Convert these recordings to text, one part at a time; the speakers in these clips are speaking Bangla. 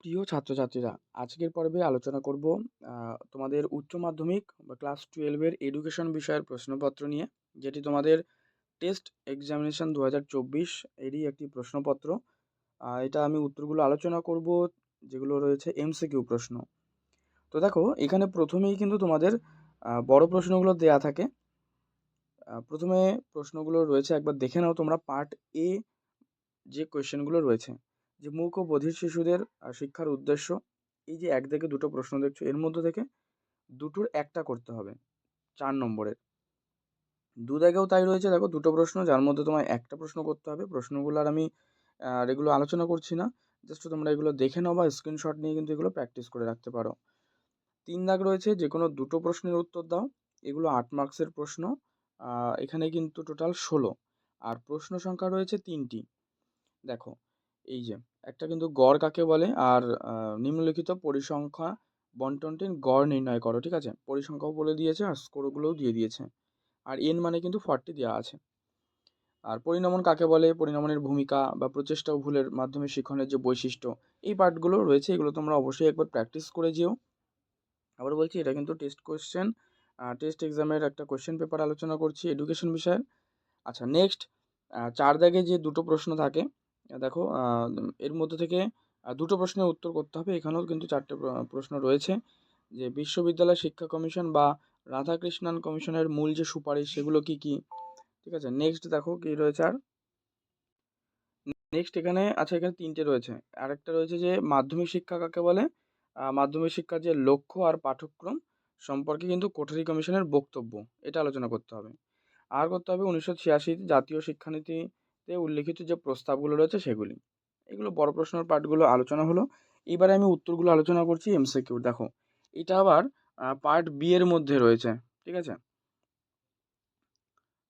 প্রিয় ছাত্রছাত্রীরা, আজকের পর্বে আলোচনা করব তোমাদের উচ্চ মাধ্যমিক বা ক্লাস টুয়েলভের এডুকেশন বিষয়ের প্রশ্নপত্র নিয়ে, যেটি তোমাদের টেস্ট এক্সামিনেশন দু হাজার চব্বিশ এরই একটি প্রশ্নপত্র। এটা আমি উত্তরগুলো আলোচনা করব, যেগুলো রয়েছে এমসিকিউ প্রশ্ন। তো দেখো, এখানে প্রথমেই কিন্তু তোমাদের বড় প্রশ্নগুলো দেয়া থাকে। প্রথমে প্রশ্নগুলো রয়েছে, একবার দেখে নাও তোমরা পার্ট এ যে কোয়েশ্চেনগুলো রয়েছে। যে মূক ও বধির শিশুদের শিক্ষার উদ্দেশ্য, এই যে এক থেকে দুটো প্রশ্ন দেখছ, এর মধ্যে থেকে দুটোর একটা করতে হবে, চার নম্বরের। দু দাগেও তাই রয়েছে, দেখো দুটো প্রশ্ন, যার মধ্যে তোমায় একটা প্রশ্ন করতে হবে। প্রশ্নগুলো আর আমি এগুলো আলোচনা করছি না জাস্ট তোমরা এগুলো দেখে নাও বা স্ক্রিনশট নিয়ে কিন্তু এগুলো প্র্যাকটিস করে রাখতে পারো। তিন দাগ রয়েছে, যে কোনো দুটো প্রশ্নের উত্তর দাও, এগুলো আট মার্কসের প্রশ্ন এখানে কিন্তু টোটাল ষোলো, আর প্রশ্ন সংখ্যা রয়েছে তিনটি। দেখো এই যে, একটা কিন্তু গড় কাকে বলে? আর নিম্নলিখিত পরিসংখ্যা বন্টনটির গড় নির্ণয় করো, ঠিক আছে? পরিসংখ্যাও বলে দিয়েছে আর স্কোরগুলোও দিয়ে দিয়েছে। আর এন মানে কিন্তু ফর্টি দেওয়া আছে। আর পরিণমন কাকে বলে? পরিণমনের ভূমিকা বা প্রচেষ্টা ও ভুলের মাধ্যমে শিক্ষণের যে বৈশিষ্ট্য, এই পার্টগুলো রয়েছে, এগুলো তোমরা অবশ্যই একবার প্র্যাকটিস করে যেও। আবার বলছি, এটা কিন্তু টেস্ট কোয়েশ্চেন টেস্ট এক্সামের একটা কোয়েশ্চেন পেপার আলোচনা করছি এডুকেশন বিষয়ের আচ্ছা নেক্সট চার দাগে যে দুটো প্রশ্ন থাকে দেখো এর মধ্যে থেকে দুটো প্রশ্নের উত্তর করতে হবে। এখানেও কিন্তু চারটে প্রশ্ন রয়েছে। যে বিশ্ববিদ্যালয় শিক্ষা কমিশন বা রাধাকৃষ্ণান কমিশনের মূল যে সুপারিশ, সেগুলো কি কি? ঠিক আছে নেক্সট দেখো কি রয়েছে আর। নেক্সট এখানে আচ্ছা এখানে তিনটে রয়েছে। আরেকটা রয়েছে যে মাধ্যমিক শিক্ষা কাকে বলে? মাধ্যমিক শিক্ষার যে লক্ষ্য আর পাঠ্যক্রম সম্পর্কে কিন্তু কোঠারি কমিশনের বক্তব্য, এটা আলোচনা করতে হবে। আর করতে হবে উনিশশো ছিয়াশি জাতীয় শিক্ষানীতি তে উল্লিখিত যে প্রস্তাবগুলো রয়েছে সেগুলি। এগুলো বড় প্রশ্নের পার্টগুলো আলোচনা হলো। এবারে আমি উত্তরগুলো আলোচনা করছি এমসিকিউ দেখো, এটা আবার পার্ট বি এর মধ্যে রয়েছে, ঠিক আছে?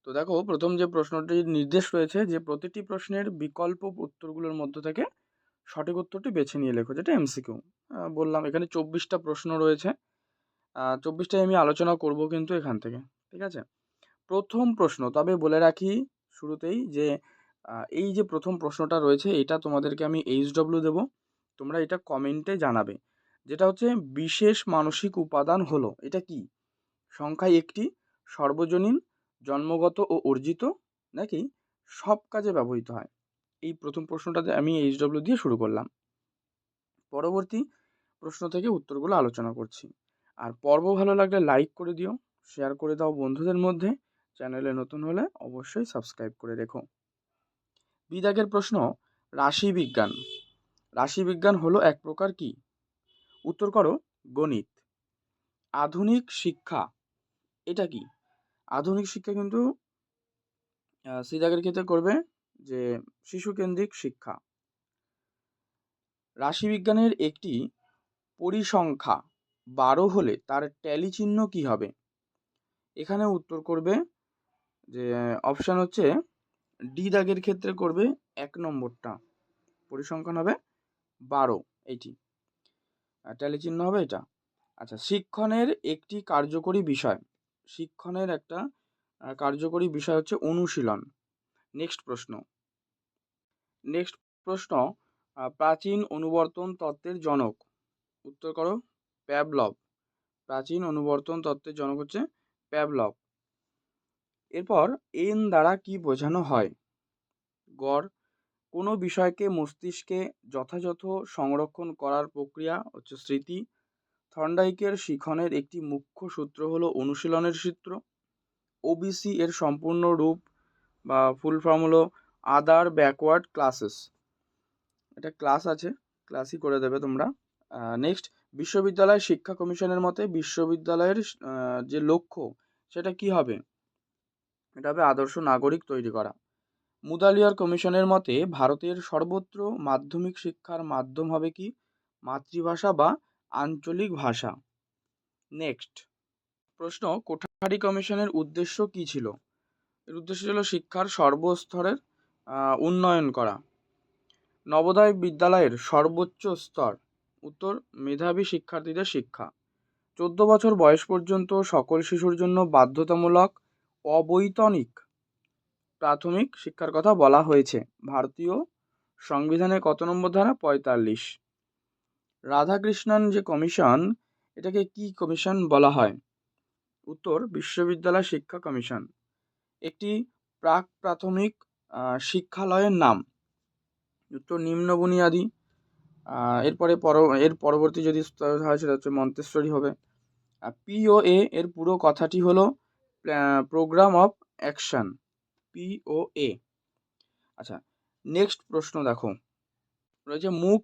তো দেখো, প্রথম যে প্রশ্নটির নির্দেশ রয়েছে যে প্রতিটি প্রশ্নের বিকল্প উত্তরগুলোর মধ্য থেকে সঠিক উত্তরটি বেছে নিয়ে লেখো, যেটা এমসিকিউ বললাম এখানে চব্বিশটা প্রশ্ন রয়েছে। চব্বিশটাই আমি আলোচনা করব কিন্তু এখান থেকে, ঠিক আছে? প্রথম প্রশ্ন, তবে বলে রাখি শুরুতেই যে এই যে প্রথম প্রশ্নটা রয়েছে, এটা তোমাদেরকে আমি এইচ ডব্লিউ দেবো। তোমরা এটা কমেন্টে জানাবে। যেটা হচ্ছে, বিশেষ মানসিক উপাদান হলো, এটা কি? সংখ্যায় একটি, সর্বজনীন, জন্মগত ও অর্জিত, নাকি সব কাজে ব্যবহৃত হয়? এই প্রথম প্রশ্নটাতে আমি এইচ ডব্লিউ দিয়ে শুরু করলাম। পরবর্তী প্রশ্ন থেকে উত্তরগুলো আলোচনা করছি। আর পর্ব ভালো লাগলে লাইক করে দিও শেয়ার করে দাও বন্ধুদের মধ্যে। চ্যানেলে নতুন হলে অবশ্যই সাবস্ক্রাইব করে রেখো। বিদাগের প্রশ্ন, রাশিবিজ্ঞান। রাশিবিজ্ঞান হলো এক প্রকার কি? উত্তর করো, গণিত। আধুনিক শিক্ষা, এটা কি? আধুনিক শিক্ষা কিন্তু সিদাগের ক্ষেত্রে করবে যে শিশুকেন্দ্রিক শিক্ষা। রাশিবিজ্ঞানের একটি পরিসংখ্যা বারো হলে তার ট্যালি চিহ্ন কী হবে? এখানে উত্তর করবে যে, অপশান হচ্ছে ডি দাগের ক্ষেত্রে করবে এক নম্বরটা। পরিসংখ্যান হবে বারো এইটি ট্যালি চিহ্ন হবে এটা। আচ্ছা শিক্ষণের একটি কার্যকরী বিষয়। শিক্ষণের একটা কার্যকরী বিষয় হচ্ছে অনুশীলন। নেক্সট প্রশ্ন। নেক্সট প্রশ্ন প্রাচীন অনুবর্তন তত্ত্বের জনক। উত্তর করো প্যাবলভ প্রাচীন অনুবর্তন তত্ত্বের জনক হচ্ছে প্যাবলভ এরপর এন দ্বারা কি বোঝানো হয়? গড়, কোনো বিষয়কে মস্তিষ্কে যথাযথ সংরক্ষণ করার প্রক্রিয়া হচ্ছে স্মৃতি। থন্ডাইকের শিখনের একটি মুখ্য সূত্র হলো অনুশীলনের সূত্র। ওবিসি এর সম্পূর্ণ রূপ বা ফুল ফর্ম হলো আদার ব্যাকওয়ার্ড ক্লাসেস এটা ক্লাস আছে, ক্লাসই করে দেবে তোমরা। নেক্সট, বিশ্ববিদ্যালয় শিক্ষা কমিশনের মতে বিশ্ববিদ্যালয়ের যে লক্ষ্য, সেটা কি হবে? এটা হবে আদর্শ নাগরিক তৈরি করা। মুদালিয়ার কমিশনের মতে, ভারতের সর্বত্র মাধ্যমিক শিক্ষার মাধ্যম হবে কি? মাতৃভাষা বা আঞ্চলিক ভাষা। নেক্সট। প্রশ্ন, কোঠারি কমিশনের উদ্দেশ্য কী ছিল? এর উদ্দেশ্য ছিল শিক্ষার সর্বস্তরের উন্নয়ন করা। নবোদয় বিদ্যালয়ের সর্বোচ্চ স্তর, উত্তর, মেধাবী শিক্ষার্থীদের শিক্ষা। চোদ্দ বছর বয়স পর্যন্ত সকল শিশুর জন্য বাধ্যতামূলক অবৈতনিক। প্রাথমিক শিক্ষার কথা বলা হয়েছে। ভারতীয় সংবিধানের কত নম্বর ধারা? পঁয়তাল্লিশ। রাধাকৃষ্ণন যে কমিশন, এটাকে কি কমিশন বলা হয়? উত্তর, বিশ্ববিদ্যালয় শিক্ষা কমিশন। একটি প্রাক প্রাথমিক শিক্ষালয়ের নাম। উত্তর, নিম্ন বুনিয়াদি। এরপরে পর এর পরবর্তী যদি হয়, সেটা হচ্ছে মন্তেশ্বরী হবে। পিওএ এর পুরো কথাটি হলো প্রোগ্রাম অফ অ্যাকশন পিওএ আচ্ছা নেক্সট প্রশ্ন দেখো। রয়েছে, মুখ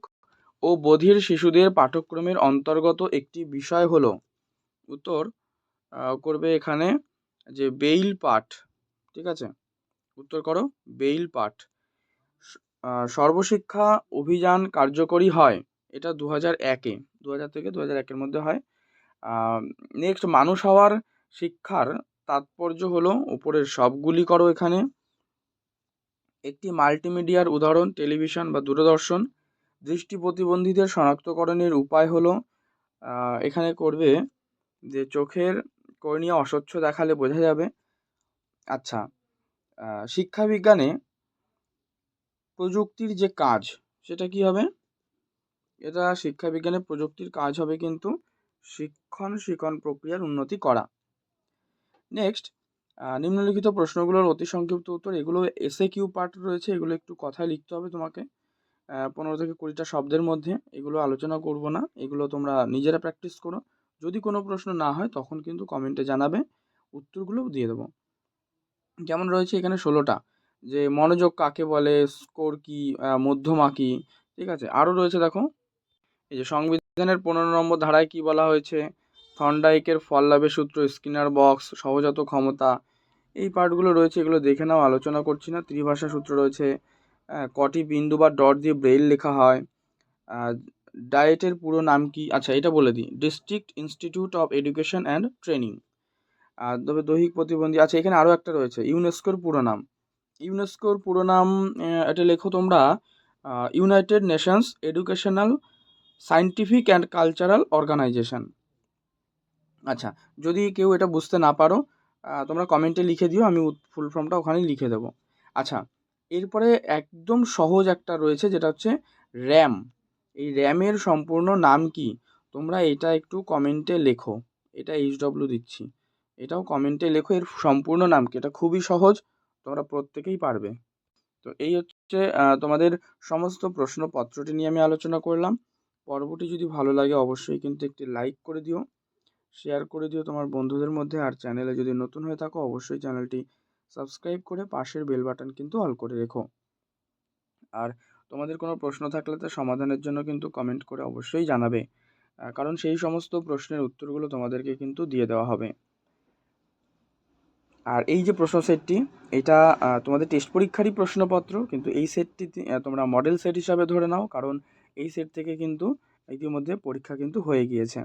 ও বধির শিশুদের পাঠ্যক্রমের অন্তর্গত একটি বিষয় হলো, উত্তর করবে এখানে যে বেইল পাঠ, ঠিক আছে? উত্তর করো, বেইল পাঠ। সর্বশিক্ষা অভিযান কার্যকরী হয়, এটা দু হাজার একে দু হাজার থেকে দু হাজার একের মধ্যে হয়। নেক্সট মানুষ হওয়ার শিক্ষার তাৎপর্য হলো, উপরের সবগুলি করো এখানে। একটি মাল্টিমিডিয়ার উদাহরণ, টেলিভিশন বা দূরদর্শন। দৃষ্টি প্রতিবন্ধীদের শনাক্তকরণের উপায় হলো এখানে করবে যে চোখের কর্নিয়া অস্বচ্ছ দেখালে বোঝা যাবে আচ্ছা শিক্ষাবিজ্ঞানে প্রযুক্তির যে কাজ, সেটা কি হবে? এটা শিক্ষাবিজ্ঞানে প্রযুক্তির কাজ হবে কিন্তু শিক্ষণ শিক্ষণ প্রক্রিয়ার উন্নতি করা। নেক্সট নিম্নলিখিত প্রশ্নগুলোর অতি সংক্ষিপ্ত উত্তর, এগুলো এসে কিউ পার্ট রয়েছে, এগুলো একটু কথায় লিখতে হবে তোমাকে। পনেরো থেকে কুড়িটা শব্দের মধ্যে এগুলো আলোচনা করব না, এগুলো তোমরা নিজেরা প্র্যাকটিস করো। যদি কোনো প্রশ্ন না হয়, তখন কিন্তু কমেন্টে জানাবে, উত্তরগুলো দিয়ে দেবো। যেমন রয়েছে এখানে ষোলোটা, যে মনোযোগ কাকে বলে স্কোর কি মধ্যমা কি, ঠিক আছে? আরও রয়েছে দেখো, এই যে সংবিধানের পনেরো নম্বর ধারায় কি বলা হয়েছে থন্ডাইকের ফল লাভের সূত্র, স্কিনার বক্স, সহজাত ক্ষমতা, এই পার্টগুলো রয়েছে, এগুলো দেখে নাও, আলোচনা করছি না, ত্রিভাষা সূত্র রয়েছে কটি বিন্দু বা ডট দিয়ে ব্রেইল লেখা হয় ডায়েটের পুরো নাম কি আচ্ছা এটা বলে দিই, District Institute of Education and Training আর তবে দৈহিক প্রতিবন্ধী আচ্ছা এখানে আরও একটা রয়েছে, ইউনেস্কোর পুরো নাম, ইউনেস্কোর পুরো নাম এটা লেখো তোমরা United Nations Educational Scientific and Cultural Organization আচ্ছা যদি কেউ এটা বুঝতে না পারো তোমরা কমেন্টে লিখে দিও, আমি ফুল ফর্মটা ওখানেই লিখে দেবো। আচ্ছা এরপরে একদম সহজ একটা রয়েছে, যেটা হচ্ছে র্যাম এই র্যামের সম্পূর্ণ নাম কি? তোমরা এটা একটু কমেন্টে লেখো। এটা এইচ ডব্লিউ দিচ্ছি। এটাও কমেন্টে লেখো, এর সম্পূর্ণ নাম কি? এটা খুবই সহজ, তোমরা প্রত্যেকেই পারবে। তো এই হচ্ছে তোমাদের সমস্ত প্রশ্নপত্রটি নিয়ে আমি আলোচনা করলাম। পর্বটি যদি ভালো লাগে, অবশ্যই কিন্তু একটি লাইক করে দিও। শেয়ার করে দিও তোমার বন্ধুদের মধ্যে। আর চ্যানেলে যদি নতুন হয়ে থাকো, অবশ্যই চ্যানেলটি সাবস্ক্রাইব করে পাশের বেল বাটন কিন্তু অল করে রেখো। আর তোমাদের কোনো প্রশ্ন থাকলে তার সমাধানের জন্য কিন্তু কমেন্ট করে অবশ্যই জানাবে। কারণ সেই সমস্ত প্রশ্নের উত্তরগুলো তোমাদেরকে কিন্তু দিয়ে দেওয়া হবে। আর এই যে প্রশ্ন সেটটি, এটা তোমাদের টেস্ট পরীক্ষারই প্রশ্নপত্র, কিন্তু এই সেটটি তোমরা মডেল সেট হিসাবে ধরে নাও, কারণ এই সেট থেকে কিন্তু ইতিমধ্যে পরীক্ষা কিন্তু হয়ে গিয়েছে।